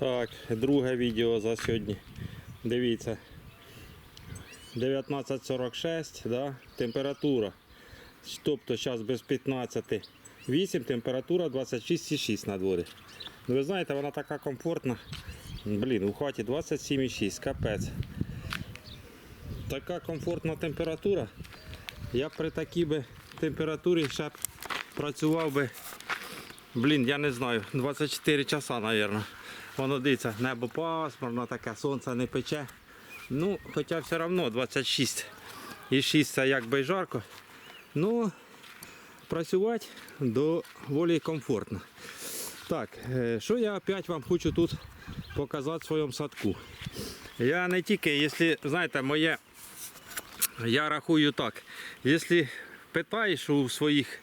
Так, друге відео за сьогодні. Дивіться. 19.46, да? температура. Тобто зараз без 15. 8, температура 26,6 на дворі. Ну, ви знаєте, вона така комфортна. Блін, у хаті 27,6, капець. Така комфортна температура. Я при такій би температурі ще б працював би, блін, я не знаю, 24 часа, мабуть. Воно дивиться, небо пасмурно, таке, сонце не пече. Ну, хоча все одно 26 і 6 це якби жарко. Ну, працювати доволі комфортно. Так, е, що я опять вам хочу тут показати в своєму садку. Я не тільки, якщо, знаєте, моє, я рахую так, якщо питаєш у своїх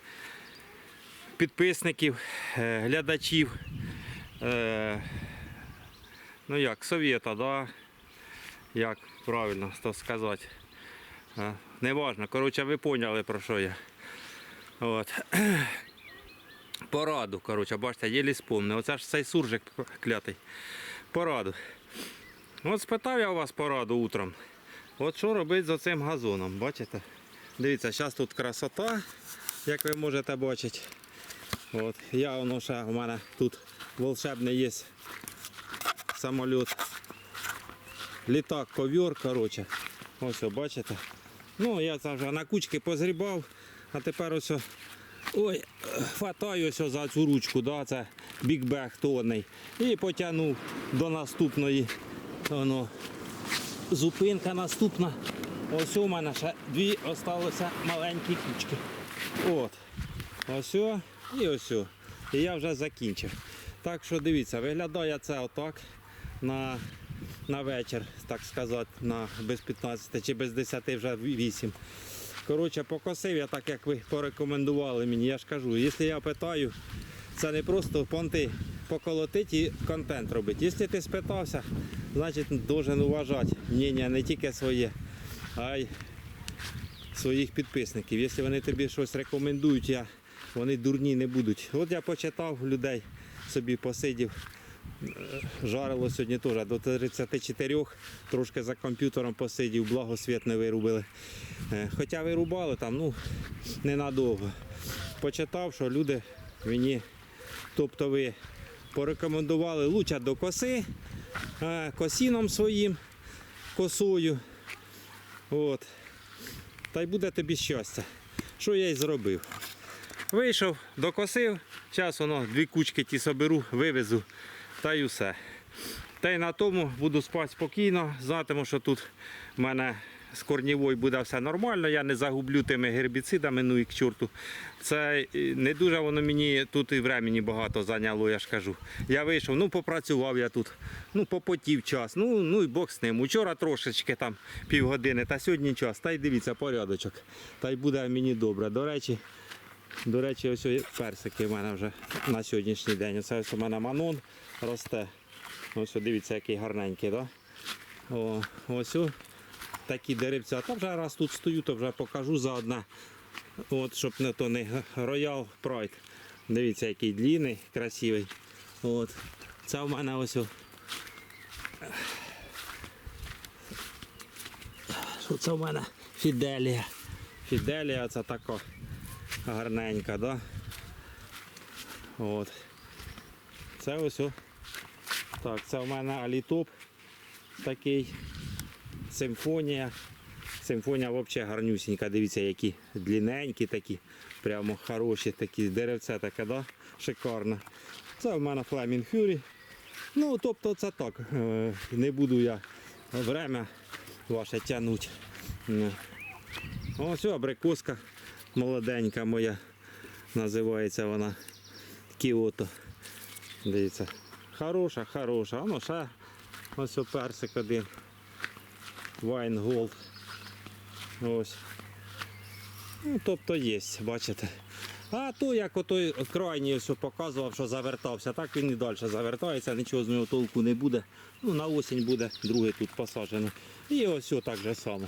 підписників, е, глядачів, е, ну як, совєта, да? як правильно то сказати. Е, Неважно, коротше, ви поняли про що я. От. Пораду, коротше, бачите, єлі спомнив. Оце ж цей суржик клятий. Пораду. От спитав я у вас пораду утром. От що робити з цим газоном, бачите? Дивіться, зараз тут красота, як ви можете бачити. От, я воно ще у мене тут волшебний є самоліт. Літак, ковер, коротше. Ось, бачите. Ну, я це вже на кучки позрібав, а тепер ось. Ой, хватаю ось за цю ручку, да, це бікбег тонний. І потягнув до наступної. Воно, зупинка наступна. Ось у мене ще дві залишилися маленькі кучки. От. Ось і ось. І я вже закінчив. Так що дивіться, виглядає це отак на, на вечір, так сказати, на без 15 чи без 10 вже 8. Коротше, покосив я так, як ви порекомендували мені. Я ж кажу, якщо я питаю, це не просто понти поколотити і контент робити. Якщо ти спитався, значить должен уважати мнення не тільки своє, а й своїх підписників. Якщо вони тобі щось рекомендують, я, вони дурні не будуть. От я почитав людей, собі посидів. Жарило сьогодні теж до 34, трошки за комп'ютером посидів, благо світ не вирубили. Е, Хоча вирубали там, ну, ненадовго. Почитав, що люди мені, тобто порекомендували лучше до коси, е, косіном своїм, косою. От. Та й буде тобі щастя. Що я й зробив? Вийшов, докосив, зараз воно дві кучки ті соберу, вивезу та й усе. Та й на тому буду спати спокійно, знатиму, що тут в мене з корнівою буде все нормально, я не загублю тими гербіцидами, ну і к чорту. Це не дуже воно мені тут і времени багато зайняло, я ж кажу. Я вийшов, ну попрацював я тут, ну попотів час, ну, ну і Бог з ним. Учора трошечки там півгодини, та сьогодні час. Та й дивіться, порядочок. Та й буде мені добре. До речі, до речі, ось персики в мене вже на сьогоднішній день. Це ось у мене манон росте. Ось дивіться, який гарненький, да? О, ось о, такі деревця. Та вже раз тут стою, то вже покажу заодно. От, щоб не то не роял прайд. Дивіться, який длинний, красивий. От. Це в мене ось. о. Що це в мене? Фіделія. Фіделія це така гарненька, да? От. Це ось. о. Так, це в мене алітоп такий. Симфонія. Симфонія взагалі гарнюсінька. Дивіться, які длинненькі такі, прямо хороші такі. Деревце таке, да? шикарне. Це в мене Flaming Fury. Ну, тобто це так. е, Не буду я время ваше тягнути. Ось абрикоска молоденька моя. Називається вона Кіото. Дивіться. Хороша, хороша. Воно ще ось персик один. Wine Gold. Ось. Ну, тобто є, бачите. А то, як отой крайній ось показував, що завертався, так він і далі завертається, нічого з нього толку не буде. Ну, на осінь буде другий тут посаджений. І ось так же само.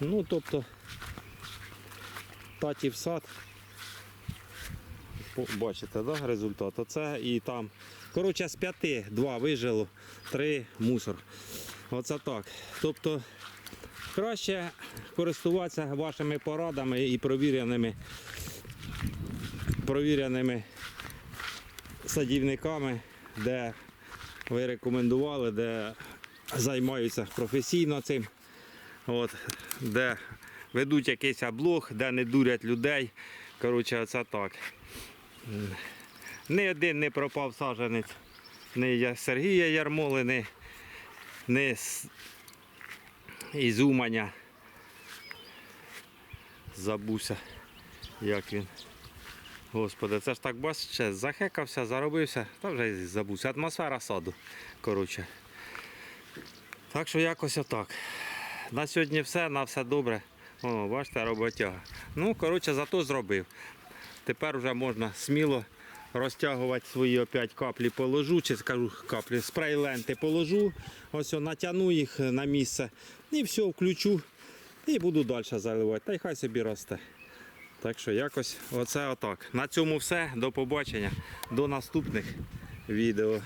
Ну, тобто, татів сад. Бачите, да, результат. Оце і там Коротше, з п'яти два вижило, три мусор. Оце так. Тобто краще користуватися вашими порадами і провіреними, провіреними садівниками, де ви рекомендували, де займаються професійно цим, от, де ведуть якийсь блог, де не дурять людей. Коротше, оце так. Ні один не пропав саджанець, ні Сергія Ярмоли, ні, ні з із Уманя. Забувся, як він. Господи, це ж так бачите, захекався, заробився, та вже забувся. Атмосфера саду. Коротше. Так що якось отак. На сьогодні все, на все добре. О, бачите, роботяга. Ну, коротше, зато зробив. Тепер вже можна сміло розтягувати свої опять каплі положу, чи скажу каплі, спрей ленти положу, ось натягну їх на місце і все, включу і буду далі заливати. Та й хай собі росте. Так що якось оце отак. На цьому все. До побачення. До наступних відео.